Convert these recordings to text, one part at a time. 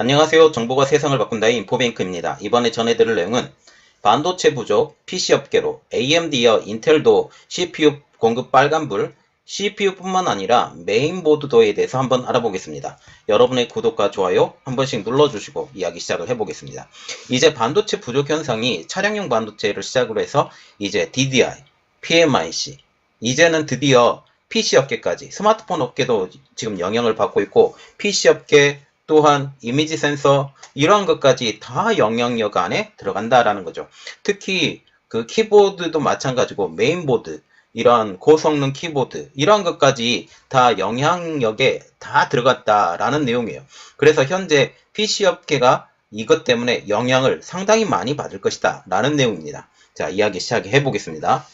안녕하세요. 정보가 세상을 바꾼다의 인포뱅크입니다. 이번에 전해드릴 내용은 반도체 부족, PC 업계로 AMD와 인텔도 CPU 공급 빨간불, CPU뿐만 아니라 메인보드도에 대해서 한번 알아보겠습니다. 여러분의 구독과 좋아요 한 번씩 눌러주시고 이야기 시작을 해보겠습니다. 이제 반도체 부족 현상이 차량용 반도체를 시작으로 해서 이제 DDI, PMIC, 이제는 드디어 PC 업계까지 스마트폰 업계도 지금 영향을 받고 있고 PC 업계 또한 이미지 센서 이러한 것까지 다 영향력 안에 들어간다라는 거죠. 특히 그 키보드도 마찬가지고 메인보드 이러한 고성능 키보드 이러한 것까지 다 영향력에 다 들어갔다라는 내용이에요. 그래서 현재 PC 업계가 이것 때문에 영향을 상당히 많이 받을 것이다 라는 내용입니다. 자 이야기 시작해 보겠습니다.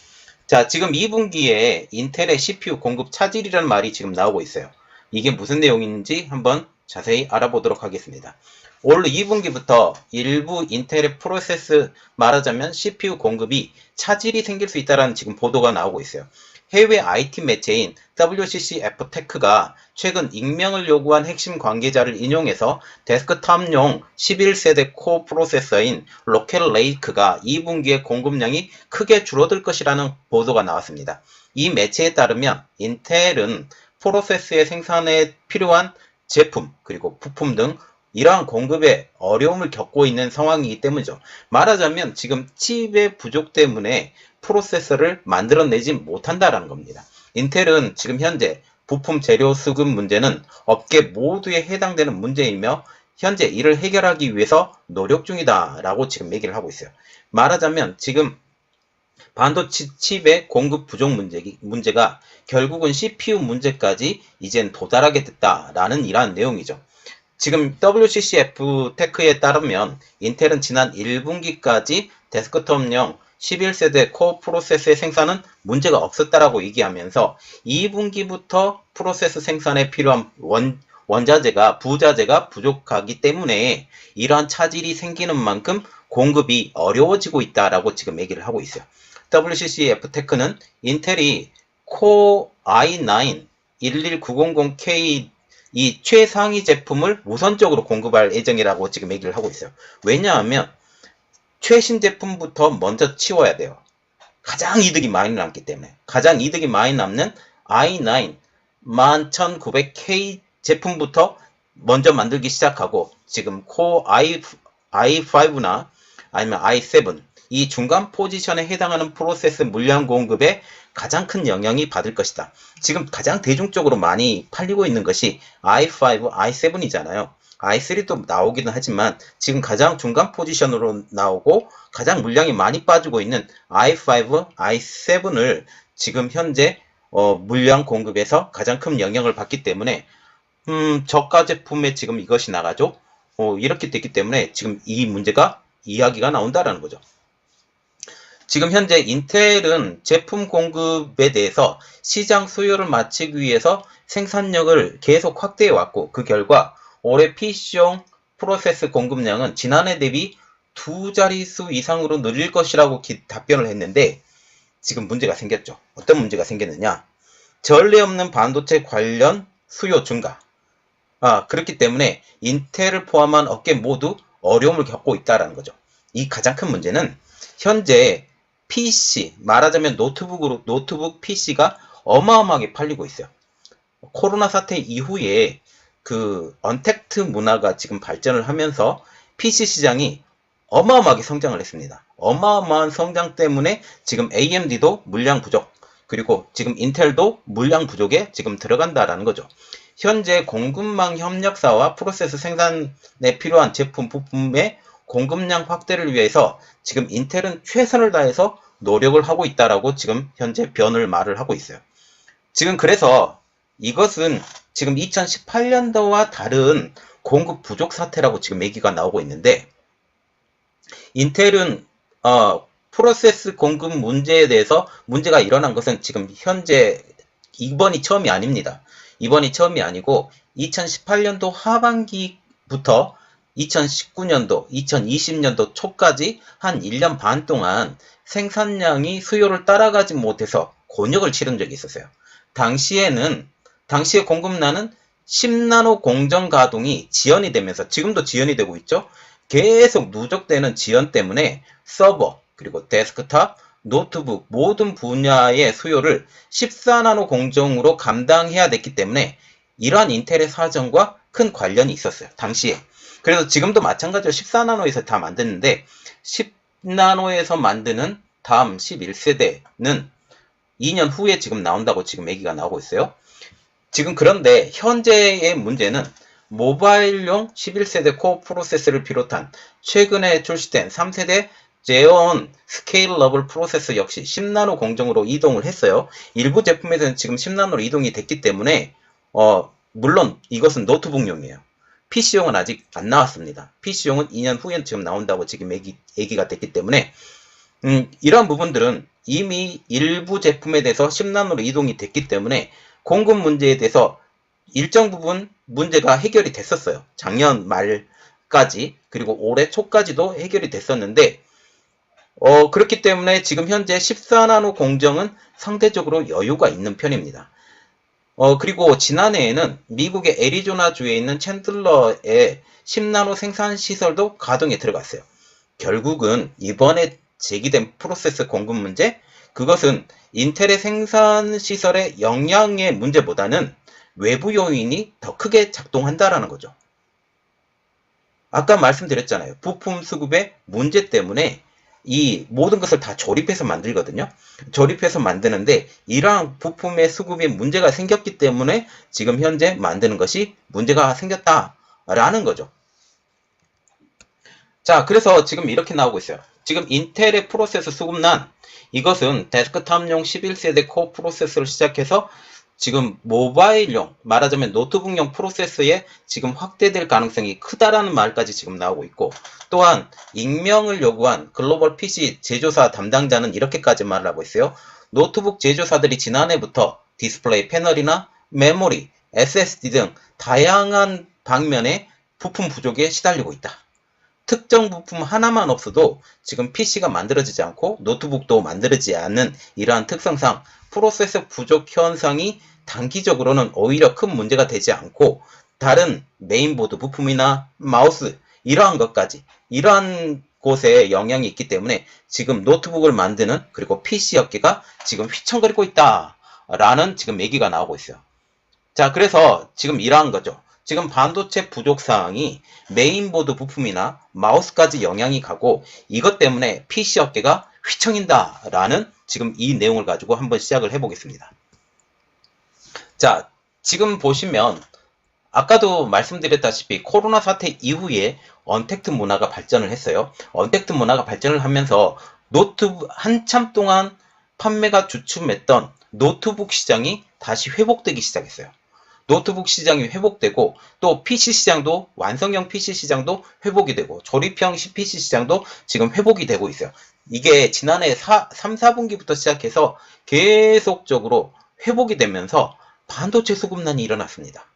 자 지금 2분기에 인텔의 CPU 공급 차질이라는 말이 지금 나오고 있어요. 이게 무슨 내용인지 한번 자세히 알아보도록 하겠습니다. 올 2분기부터 일부 인텔의 프로세스 말하자면 CPU 공급이 차질이 생길 수 있다는 지금 보도가 나오고 있어요. 해외 IT 매체인 WCC F테크가 최근 익명을 요구한 핵심 관계자를 인용해서 데스크탑용 11세대 코어 프로세서인 로켓 레이크가 2분기에 공급량이 크게 줄어들 것이라는 보도가 나왔습니다. 이 매체에 따르면 인텔은 프로세스의 생산에 필요한 제품 그리고 부품 등 이러한 공급에 어려움을 겪고 있는 상황이기 때문이죠. 말하자면 지금 칩의 부족 때문에 프로세서를 만들어내지 못한다라는 겁니다. 인텔은 지금 현재 부품 재료 수급 문제는 업계 모두에 해당되는 문제이며 현재 이를 해결하기 위해서 노력 중이다라고 지금 얘기를 하고 있어요. 말하자면 지금 반도체 칩의 공급 부족 문제, 문제 가 결국은 CPU 문제까지 이젠 도달하게 됐다라는 이러한 내용이죠. 지금 WCCF 테크에 따르면 인텔은 지난 1분기까지 데스크톱용 11세대 코어 프로세스의 생산은 문제가 없었다라고 얘기하면서 2분기부터 프로세스 생산에 필요한 원, 원자재가 부자재가 부족하기 때문에 이러한 차질이 생기는 만큼 공급이 어려워지고 있다라고 지금 얘기를 하고 있어요. WCCF 테크는 인텔이 코어 i9 11900K 이 최상위 제품을 우선적으로 공급할 예정이라고 지금 얘기를 하고 있어요. 왜냐하면 최신 제품부터 먼저 치워야 돼요. 가장 이득이 많이 남기 때문에 가장 이득이 많이 남는 i9 11900K 제품부터 먼저 만들기 시작하고 지금 코어 i, i5나 아니면 i7 이 중간 포지션에 해당하는 프로세스 물량 공급에 가장 큰 영향이 받을 것이다. 지금 가장 대중적으로 많이 팔리고 있는 것이 i5, i7이잖아요. i3도 나오기는 하지만 지금 가장 중간 포지션으로 나오고 가장 물량이 많이 빠지고 있는 i5, i7을 지금 현재 어, 물량 공급에서 가장 큰 영향을 받기 때문에 음, 저가 제품에 지금 이것이 나가죠. 어, 이렇게 됐기 때문에 지금 이 문제가 이야기가 나온다라는 거죠. 지금 현재 인텔은 제품 공급에 대해서 시장 수요를 맞추기 위해서 생산력을 계속 확대해 왔고 그 결과 올해 PC용 프로세스 공급량은 지난해 대비 두 자릿수 이상으로 늘릴 것이라고 기, 답변을 했는데 지금 문제가 생겼죠. 어떤 문제가 생겼느냐? 전례 없는 반도체 관련 수요 증가. 아, 그렇기 때문에 인텔을 포함한 업계 모두 어려움을 겪고 있다라는 거죠. 이 가장 큰 문제는 현재 PC, 말하자면 노트북으로, 노트북 PC가 어마어마하게 팔리고 있어요. 코로나 사태 이후에 그 언택트 문화가 지금 발전을 하면서 PC 시장이 어마어마하게 성장을 했습니다. 어마어마한 성장 때문에 지금 AMD도 물량 부족, 그리고 지금 인텔도 물량 부족에 지금 들어간다라는 거죠. 현재 공급망 협력사와 프로세스 생산에 필요한 제품 부품의 공급량 확대를 위해서 지금 인텔은 최선을 다해서 노력을 하고 있다라고 지금 현재 변을 말을 하고 있어요. 지금 그래서 이것은 지금 2018년도와 다른 공급 부족 사태라고 지금 얘기가 나오고 있는데 인텔은 어, 프로세스 공급 문제에 대해서 문제가 일어난 것은 지금 현재 이번이 처음이 아닙니다. 이번이 처음이 아니고 2018년도 하반기부터 2019년도, 2020년도 초까지 한 1년 반 동안 생산량이 수요를 따라가지 못해서 곤욕을 치른 적이 있었어요. 당시에는, 당시의 공급난은 10나노 공정 가동이 지연이 되면서 지금도 지연이 되고 있죠. 계속 누적되는 지연 때문에 서버 그리고 데스크탑 노트북 모든 분야의 수요를 14나노 공정으로 감당해야 됐기 때문에 이러한 인텔의 사정과 큰 관련이 있었어요. 당시에. 그래서 지금도 마찬가지로 14나노에서 다 만드는데 10나노에서 만드는 다음 11세대는 2년 후에 지금 나온다고 지금 얘기가 나오고 있어요. 지금 그런데 현재의 문제는 모바일용 11세대 코어 프로세서를 비롯한 최근에 출시된 3세대 제온 스케일러블 프로세서 역시 10나노 공정으로 이동을 했어요. 일부 제품에서는 지금 10나노로 이동이 됐기 때문에 어, 물론 이것은 노트북용이에요. PC용은 아직 안 나왔습니다. PC용은 2년 후에 지금 나온다고 지금 얘기, 얘기가 됐기 때문에 음, 이러한 부분들은 이미 일부 제품에 대해서 10나노로 이동이 됐기 때문에 공급 문제에 대해서 일정 부분 문제가 해결이 됐었어요. 작년 말까지 그리고 올해 초까지도 해결이 됐었는데 어, 그렇기 때문에 지금 현재 14나노 공정은 상대적으로 여유가 있는 편입니다. 어, 그리고 지난해에는 미국의 애리조나주에 있는 챈들러의 10나노 생산 시설도 가동에 들어갔어요. 결국은 이번에 제기된 프로세스 공급 문제, 그것은 인텔의 생산 시설의 영향의 문제보다는 외부 요인이 더 크게 작동한다라는 거죠. 아까 말씀드렸잖아요. 부품 수급의 문제 때문에 이 모든 것을 다 조립해서 만들거든요. 조립해서 만드는데 이러한 부품의 수급에 문제가 생겼기 때문에 지금 현재 만드는 것이 문제가 생겼다라는 거죠. 자, 그래서 지금 이렇게 나오고 있어요. 지금 인텔의 프로세서 수급난 이것은 데스크탑용 11세대 코어 프로세서를 시작해서 지금 모바일용 말하자면 노트북용 프로세서에 지금 확대될 가능성이 크다라는 말까지 지금 나오고 있고 또한 익명을 요구한 글로벌 PC 제조사 담당자는 이렇게까지 말을 하고 있어요. 노트북 제조사들이 지난해부터 디스플레이 패널이나 메모리, SSD 등 다양한 방면의 부품 부족에 시달리고 있다. 특정 부품 하나만 없어도 지금 PC가 만들어지지 않고 노트북도 만들어지지 않는 이러한 특성상 프로세서 부족 현상이 단기적으로는 오히려 큰 문제가 되지 않고 다른 메인보드 부품이나 마우스 이러한 것까지 이러한 곳에 영향이 있기 때문에 지금 노트북을 만드는 그리고 PC 업계가 지금 휘청거리고 있다 라는 지금 얘기가 나오고 있어요. 자 그래서 지금 이러한 거죠. 지금 반도체 부족 사항이 메인보드 부품이나 마우스까지 영향이 가고 이것 때문에 PC 업계가 휘청인다 라는 지금 이 내용을 가지고 한번 시작을 해보겠습니다. 자, 지금 보시면 아까도 말씀드렸다시피 코로나 사태 이후에 언택트 문화가 발전을 했어요. 언택트 문화가 발전을 하면서 노트북 한참 동안 판매가 주춤했던 노트북 시장이 다시 회복되기 시작했어요. 노트북 시장이 회복되고 또 PC 시장도 완성형 PC 시장도 회복이 되고 조립형 PC 시장도 지금 회복이 되고 있어요. 이게 지난해 4, 3, 4분기부터 시작해서 계속적으로 회복이 되면서 반도체 수급난이 일어났습니다.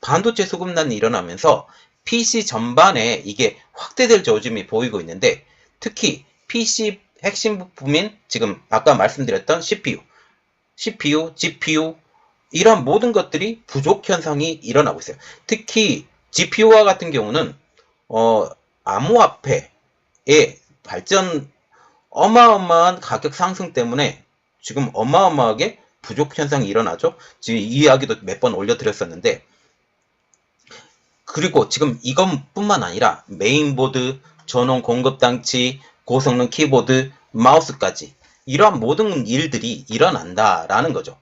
반도체 수급난이 일어나면서 PC 전반에 이게 확대될 조짐이 보이고 있는데 특히 PC 핵심 부품인 지금 아까 말씀드렸던 CPU, CPU, GPU 이런 모든 것들이 부족 현상이 일어나고 있어요. 특히 GPU와 같은 경우는 어, 암호화폐의 발전 어마어마한 가격 상승 때문에 지금 어마어마하게 부족 현상이 일어나죠. 지금 이 이야기도 몇 번 올려드렸었는데 그리고 지금 이것뿐만 아니라 메인보드, 전원 공급 장치, 고성능 키보드, 마우스까지 이러한 모든 일들이 일어난다라는 거죠.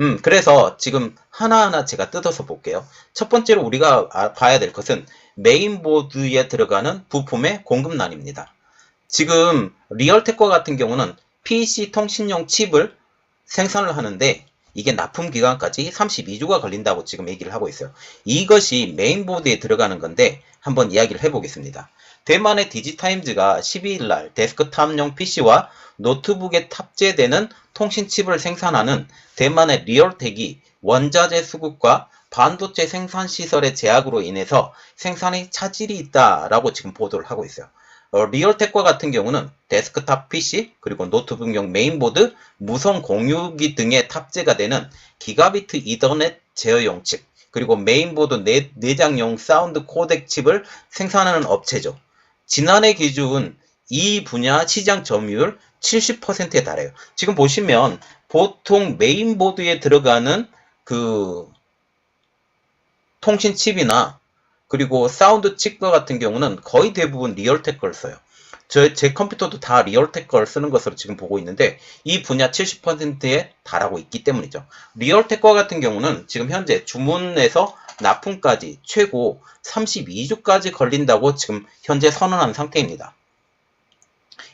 음, 그래서 지금 하나하나 제가 뜯어서 볼게요. 첫 번째로 우리가 아, 봐야 될 것은 메인보드에 들어가는 부품의 공급난입니다. 지금 리얼텍과 같은 경우는 PC 통신용 칩을 생산을 하는데 이게 납품 기간까지 32주가 걸린다고 지금 얘기를 하고 있어요. 이것이 메인보드에 들어가는 건데 한번 이야기를 해보겠습니다. 대만의 디지타임즈가 12일 날 데스크탑용 PC와 노트북에 탑재되는 통신칩을 생산하는 대만의 리얼텍이 원자재 수급과 반도체 생산 시설의 제약으로 인해서 생산에 차질이 있다라고 지금 보도를 하고 있어요. 어, 리얼텍과 같은 경우는 데스크탑 PC 그리고 노트북용 메인보드, 무선 공유기 등에 탑재가 되는 기가비트 이더넷 제어용 칩 그리고 메인보드 내, 내장용 사운드 코덱 칩을 생산하는 업체죠. 지난해 기준 이 분야 시장 점유율 70%에 달해요. 지금 보시면 보통 메인보드에 들어가는 그 통신 칩이나 그리고 사운드 칩과 같은 경우는 거의 대부분 리얼텍 걸 써요. 저, 제 컴퓨터도 다 리얼텍 걸 쓰는 것으로 지금 보고 있는데 이 분야 70%에 달하고 있기 때문이죠. 리얼텍과 같은 경우는 지금 현재 주문에서 납품까지 최고 32주까지 걸린다고 지금 현재 선언한 상태입니다.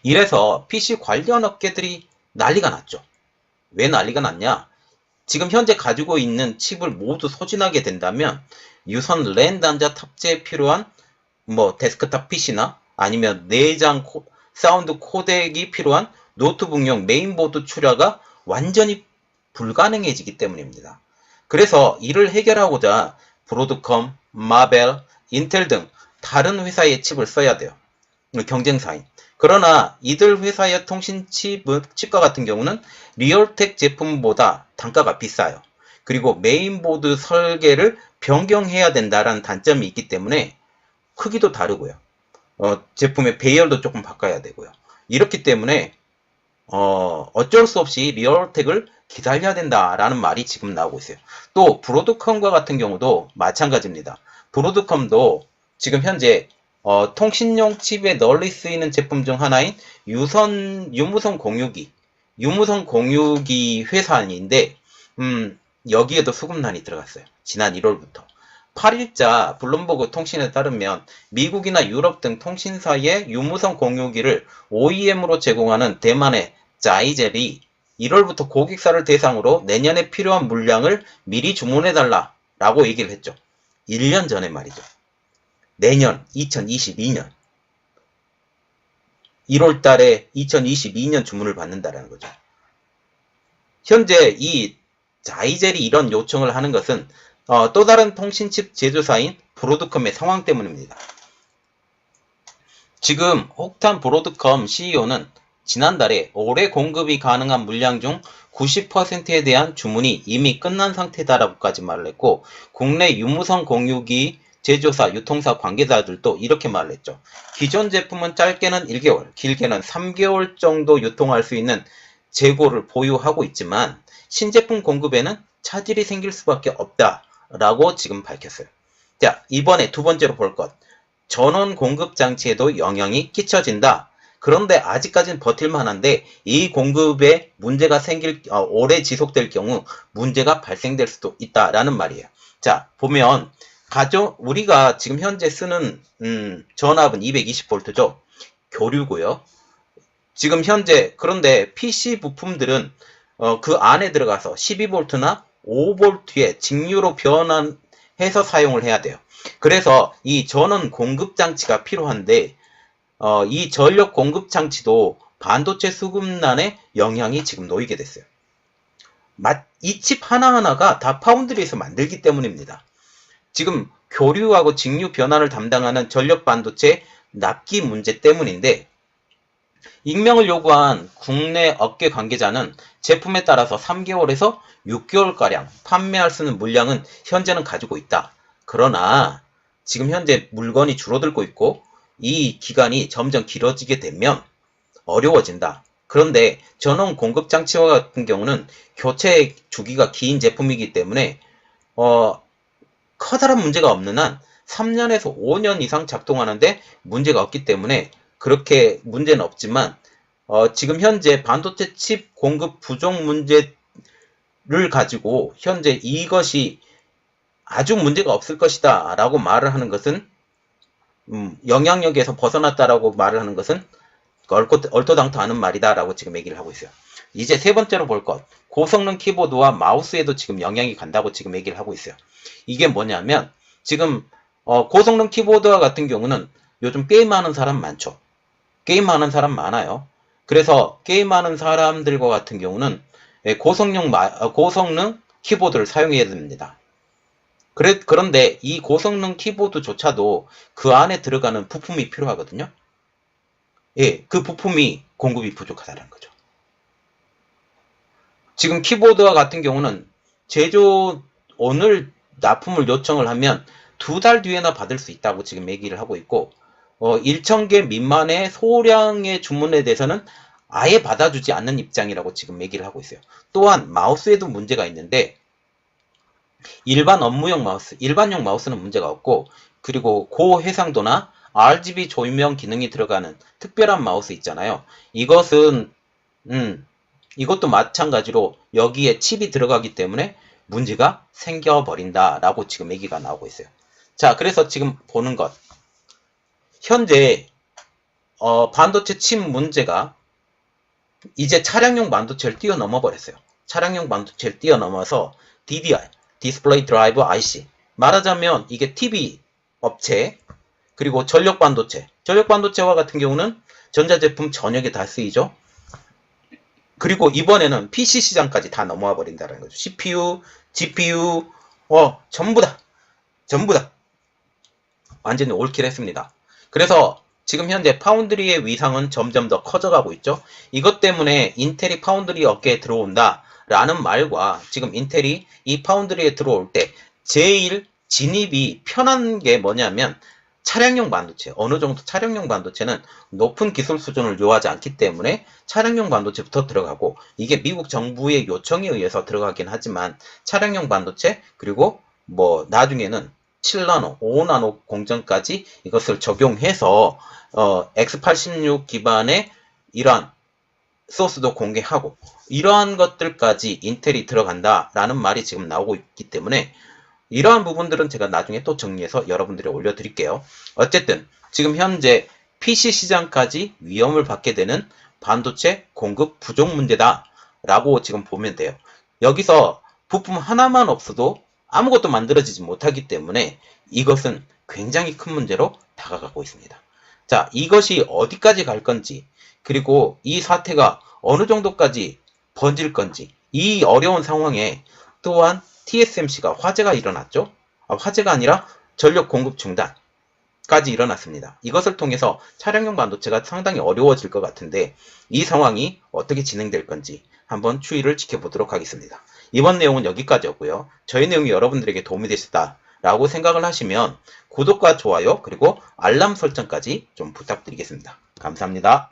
이래서 PC 관련 업계들이 난리가 났죠. 왜 난리가 났냐? 지금 현재 가지고 있는 칩을 모두 소진하게 된다면 유선 랜 단자 탑재에 필요한 뭐 데스크탑 PC나 아니면 내장 코- 사운드 코덱이 필요한 노트북용 메인보드 출하가 완전히 불가능해지기 때문입니다. 그래서 이를 해결하고자 브로드컴, 마벨, 인텔 등 다른 회사의 칩을 써야 돼요. 경쟁사인. 그러나 이들 회사의 통신 칩, 칩과 같은 경우는 리얼텍 제품보다 단가가 비싸요. 그리고 메인보드 설계를 변경해야 된다라는 단점이 있기 때문에 크기도 다르고요. 어, 제품의 배열도 조금 바꿔야 되고요. 이렇기 때문에 어, 어쩔 수 없이 리얼텍을 기다려야 된다라는 말이 지금 나오고 있어요. 또 브로드컴과 같은 경우도 마찬가지입니다. 브로드컴도 지금 현재 어, 통신용 칩에 널리 쓰이는 제품 중 하나인 유선 유무선 공유기 유무선 공유기 회사인데 음, 여기에도 수급난이 들어갔어요. 지난 1월부터. 8일자 블룸버그 통신에 따르면 미국이나 유럽 등 통신사의 유무선 공유기를 OEM으로 제공하는 대만의 자이젤이 1월부터 고객사를 대상으로 내년에 필요한 물량을 미리 주문해달라 라고 얘기를 했죠. 1년 전에 말이죠. 내년 2022년 1월 달에 2022년 주문을 받는다라는 거죠. 현재 이 자이젤이 이런 요청을 하는 것은 어, 또 다른 통신칩 제조사인 브로드컴의 상황 때문입니다. 지금 혹탄 브로드컴 CEO는 지난달에 올해 공급이 가능한 물량 중 90%에 대한 주문이 이미 끝난 상태다라고까지 말을 했고 국내 유무선 공유기 제조사, 유통사 관계자들도 이렇게 말을 했죠. 기존 제품은 짧게는 1개월, 길게는 3개월 정도 유통할 수 있는 재고를 보유하고 있지만 신제품 공급에는 차질이 생길 수밖에 없다라고 지금 밝혔어요. 자, 이번에 두 번째로 볼 것. 전원 공급 장치에도 영향이 끼쳐진다. 그런데 아직까지는 버틸 만 한데 이 공급에 문제가 생길 어, 오래 지속될 경우 문제가 발생될 수도 있다라는 말이에요. 자, 보면 가정 우리가 지금 현재 쓰는 음, 전압은 220V죠. 교류고요. 지금 현재 그런데 PC 부품들은 어, 그 안에 들어가서 12V나 5V에 직류로 변환해서 사용을 해야 돼요. 그래서 이 전원 공급 장치가 필요한데 어, 이 전력 공급 장치도 반도체 수급난에 영향이 지금 놓이게 됐어요. 이 칩 하나하나가 다 파운드리에서 만들기 때문입니다. 지금 교류하고 직류 변환을 담당하는 전력 반도체 납기 문제 때문인데 익명을 요구한 국내 업계 관계자는 제품에 따라서 3개월에서 6개월가량 판매할 수 있는 물량은 현재는 가지고 있다. 그러나 지금 현재 물건이 줄어들고 있고 이 기간이 점점 길어지게 되면 어려워진다. 그런데 전원 공급 장치와 같은 경우는 교체 주기가 긴 제품이기 때문에 어, 커다란 문제가 없는 한 3년에서 5년 이상 작동하는데 문제가 없기 때문에 그렇게 문제는 없지만 어, 지금 현재 반도체 칩 공급 부족 문제를 가지고 현재 이것이 아주 문제가 없을 것이다 라고 말을 하는 것은 음, 영향력에서 벗어났다라고 말을 하는 것은 얼토, 얼토당토 않은 말이다 라고 지금 얘기를 하고 있어요. 이제 세 번째로 볼 것. 고성능 키보드와 마우스에도 지금 영향이 간다고 지금 얘기를 하고 있어요. 이게 뭐냐면 지금 어, 고성능 키보드와 같은 경우는 요즘 게임하는 사람 많죠. 게임하는 사람 많아요. 그래서 게임하는 사람들과 같은 경우는 예, 고성능 마, 어, 고성능 키보드를 사용해야 됩니다. 그래, 그런데 이 고성능 키보드조차도 그 안에 들어가는 부품이 필요하거든요. 예, 그 부품이 공급이 부족하다는 거죠. 지금 키보드와 같은 경우는 제조 오늘 납품을 요청을 하면 두 달 뒤에나 받을 수 있다고 지금 얘기를 하고 있고 어, 1,000개 미만의 소량의 주문에 대해서는 아예 받아주지 않는 입장이라고 지금 얘기를 하고 있어요. 또한 마우스에도 문제가 있는데 일반 업무용 마우스, 일반용 마우스는 문제가 없고 그리고 고해상도나 RGB 조명 기능이 들어가는 특별한 마우스 있잖아요. 이것은 음, 이것도 마찬가지로 여기에 칩이 들어가기 때문에 문제가 생겨버린다라고 지금 얘기가 나오고 있어요. 자, 그래서 지금 보는 것. 현재 어, 반도체 칩 문제가 이제 차량용 반도체를 뛰어넘어 버렸어요. 차량용 반도체를 뛰어넘어서 DDI, 디스플레이 드라이브 IC. 말하자면 이게 TV 업체 그리고 전력 반도체. 전력 반도체와 같은 경우는 전자제품 전역에 다 쓰이죠. 그리고 이번에는 PC 시장까지 다 넘어와 버린다는 거죠. CPU, GPU, 어, 전부 다. 전부 다. 완전히 올킬 했습니다. 그래서 지금 현재 파운드리의 위상은 점점 더 커져가고 있죠. 이것 때문에 인텔이 파운드리 업계에 들어온다. 라는 말과 지금 인텔이 이 파운드리에 들어올 때 제일 진입이 편한 게 뭐냐면 차량용 반도체, 어느 정도 차량용 반도체는 높은 기술 수준을 요하지 않기 때문에 차량용 반도체부터 들어가고 이게 미국 정부의 요청에 의해서 들어가긴 하지만 차량용 반도체 그리고 뭐 나중에는 7나노, 5나노 공정까지 이것을 적용해서 어, X86 기반의 이러한 소스도 공개하고 이러한 것들까지 인텔이 들어간다라는 말이 지금 나오고 있기 때문에 이러한 부분들은 제가 나중에 또 정리해서 여러분들이 올려드릴게요. 어쨌든 지금 현재 PC 시장까지 위험을 받게 되는 반도체 공급 부족 문제다 라고 지금 보면 돼요. 여기서 부품 하나만 없어도 아무것도 만들어지지 못하기 때문에 이것은 굉장히 큰 문제로 다가가고 있습니다. 자, 이것이 어디까지 갈 건지, 그리고 이 사태가 어느 정도까지 번질 건지, 이 어려운 상황에 또한 TSMC가 화재가 일어났죠. 아, 화재가 아니라 전력 공급 중단 까지 일어났습니다. 이것을 통해서 차량용 반도체가 상당히 어려워질 것 같은데 이 상황이 어떻게 진행될 건지 한번 추이를 지켜보도록 하겠습니다. 이번 내용은 여기까지였고요. 저희 내용이 여러분들에게 도움이 되셨다. 라고 생각을 하시면 구독과 좋아요 그리고 알람 설정까지 좀 부탁드리겠습니다. 감사합니다.